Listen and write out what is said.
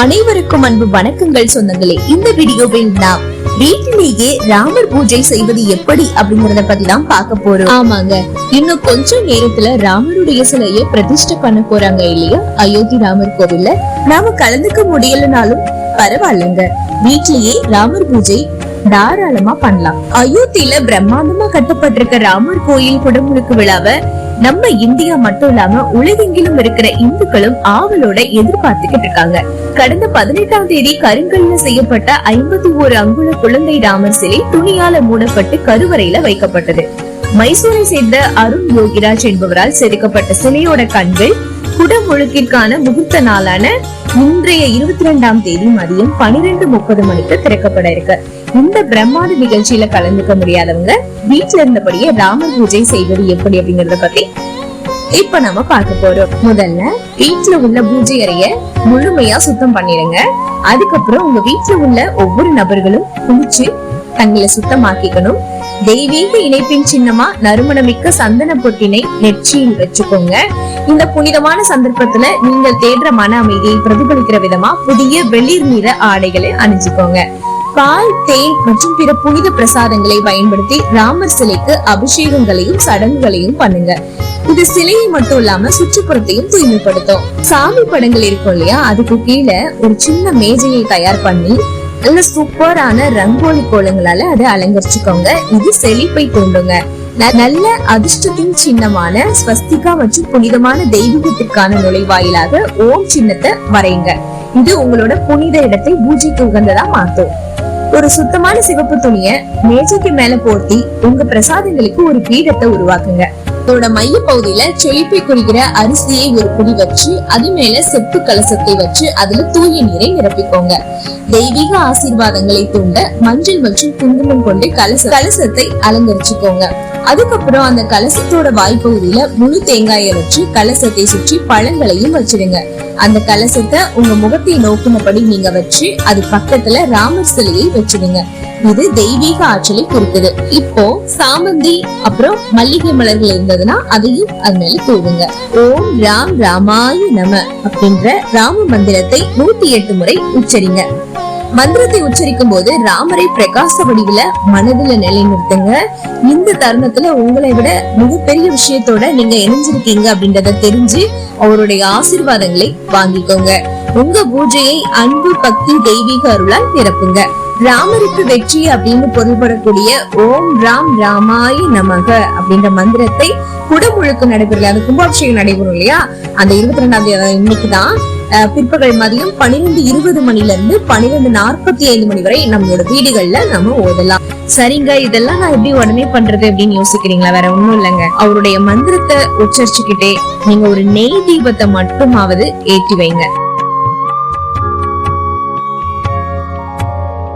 அனைவருக்கும் அன்பு வணக்கங்கள் சொந்தங்களே. இந்த வீடியோவில் நாம் வீட்டிலேயே ராமர் பூஜை செய்வது எப்படி அப்படிங்கறத பத்தி தான் பார்க்க போறோம். ஆமாங்க. இன்னும் கொஞ்ச நேரத்துல ராமருடைய சிலையை பிரதிஷ்டை பண்ண போறாங்க இல்லையா? அயோத்தி ராமர் கோவில்ல. நாம கலந்துக்க முடியலனாலும் பரவாயில்லைங்க. வீட்லயே ராமர் பூஜை தாராளமா பண்ணலாம். அயோத்தியில பிரம்மாண்டமா கட்டப்பட்டிருக்க ராமர் கோயில் குடமுழுக்கு விழாவை நம்ம இந்தியா மட்டும் இல்லாம உலகெங்கிலும் இருக்கிற இந்துக்களும் ஆவலோட எதிர்பார்த்துக்கிட்டு இருக்காங்க. கடந்த பதினெட்டாம் தேதி கருங்கல்ல செய்யப்பட்ட ஐம்பத்தி ஓரு அங்குல குழந்தை ராமர் சிலை துணியால மூடப்பட்டு கருவறையில வைக்கப்பட்டது. மைசூரை சேர்ந்த அருண் யோகிராஜ் என்பவரால் செதுக்கப்பட்ட சிலையோட கண்கள் குடமுழுக்கிற்கான முகூர்த்த நாளான இன்றைய இருபத்தி ரெண்டாம் தேதி மதியம் பனிரெண்டு முப்பது மணிக்கு திறக்கப்பட இருக்கு. இந்த பிரம்மாண்ட நிகழ்ச்சியில கலந்துக்க முடியாதவங்க வீட்டுல இருந்தபடியே ராமர் பூஜை செய்வது எப்படி அப்படிங்கறத பத்தி இப்ப நம்ம பார்க்க போறோம். முதல்ல வீட்டுல உள்ள பூஜை அறைய முழுமையா சுத்தம் பண்ணிடுங்க. அதுக்கப்புறம் உங்க வீட்டுல உள்ள ஒவ்வொரு நபர்களும் குளிச்சு தங்களை சுத்தமாக்கிக்கணும். தெய்வீக இணைப்பின் சின்னமா நறுமணமிக்க சந்தன பொட்டினை நெற்றியில் வச்சுக்கோங்க. இந்த புனிதமான சந்தர்ப்பத்துல நீங்கள் தேடுற மன அமைதியை பிரதிபலிக்கிற விதமா புதிய வெளிர் நிற ஆடைகளை அணிஞ்சுக்கோங்க. பால் தேன் மற்றும் பிற புனித பிரசாதங்களை பயன்படுத்தி ராமர் சிலைக்கு அபிஷேகங்களையும் சடங்குகளையும் பண்ணுங்க. இது சிலையை மட்டும் இல்லாம சுற்றுப்புறத்தையும் தூய்மைப்படுத்தும். சாமி படங்கள் இருக்கும் இல்லையா? அதுக்கு கீழே ஒரு சின்ன மேஜையை தயார் பண்ணி நல்ல சூப்பரான ரங்கோலி கோலங்களால அதை அலங்கரிச்சுக்கோங்க. இது செழிப்பை தூண்டுங்க. நல்ல அதிர்ஷ்டத்தின் சின்னமான ஸ்வஸ்திகா மற்றும் புனிதமான தெய்வீகத்திற்கான நுழைவாயிலாக ஓம் சின்னத்தை வரையுங்க. இது உங்களோட புனித இடத்தை பூஜைக்கு உகந்ததா மாத்தும். ஒரு சுத்தமான சிவப்பு துணிய மேஜைக்கு மேல போர்த்தி உங்க பிரசாதங்களுக்கு ஒரு பீடத்தை உருவாக்குங்க. அதோட மைய பகுதியில செழிப்பை குறிக்கிற அரிசியை ஒரு குடி வச்சு அது மேல செப்பு கலசத்தை வச்சு அதுல தூய நீரை நிரப்பிக்கோங்க. தெய்வீக ஆசீர்வாதங்களை தூண்ட மஞ்சள் மற்றும் குங்குமம் கொண்டு கலச கலசத்தை அலங்கரிச்சுக்கோங்க. அதுக்கப்புறம் அந்த கலசத்தோட வாய்ப்பகுதியில முழு தேங்காயை வச்சு கலசத்தை சுற்றி பழங்களையும் வச்சிடுங்க. அந்த கலசத்தை உங்க முகத்தை நோக்குனபடி நீங்க வச்சு அது பக்கத்துல ராமர் சிலையை வச்சிடுங்க. இது தெய்வீக ஆற்றலை குறிக்குது. இப்போ சாமந்தி அப்புறம் மல்லிகை மலர்கள் இருந்ததுன்னா அதையும் அது மேல தூவுங்க ஓம் ராம் ராமாய நம அப்படின்ற ராம மந்திரத்தை நூத்தி எட்டு முறை உச்சரிங்க. மந்திரத்தை உச்சரிக்கும் போது ராமரை பிரகாச வடிவில மனதுல நிலைநிறுத்துங்க. இந்த தருணத்துல உங்களை விட மிகப்பெரிய விஷயத்தோட நீங்க இணைஞ்சிருக்கீங்க அப்படின்றத தெரிஞ்சு அவருடைய ஆசிர்வாதங்களை வாங்கிக்கோங்க. உங்க பூஜையை அன்பு பக்தி தெய்வீக அருளால் நிரப்புங்க. ராமருக்கு வெற்றி அப்படின்னு பொருள்படக்கூடிய ஓம் ராம் ராமாய நமக அப்படின்ற மந்திரத்தை குடமுழுக்கு நடைபெறல அந்த கும்பாபிஷேகம் நடைபெறும் இல்லையா? அந்த இருபத்தி ரெண்டாம் தேதி இன்னைக்குதான் பிற்பகல் மதியம் பன்னிரெண்டு இருபது மணில இருந்து பன்னிரெண்டு நாற்பத்தி ஐந்து மணி வரை நம்மளோட வீடுகள்ல நம்ம ஓதலாம். சரிங்க இதெல்லாம் நான் எப்படி உடனே பண்றது அப்படின்னு யோசிக்கிறீங்களா? வேற ஒண்ணும் இல்லைங்க. அவருடைய மந்திரத்தை உச்சரிச்சுக்கிட்டே நீங்க ஒரு நெய் தீபத்தை மட்டுமாவது ஏற்றி வைங்க.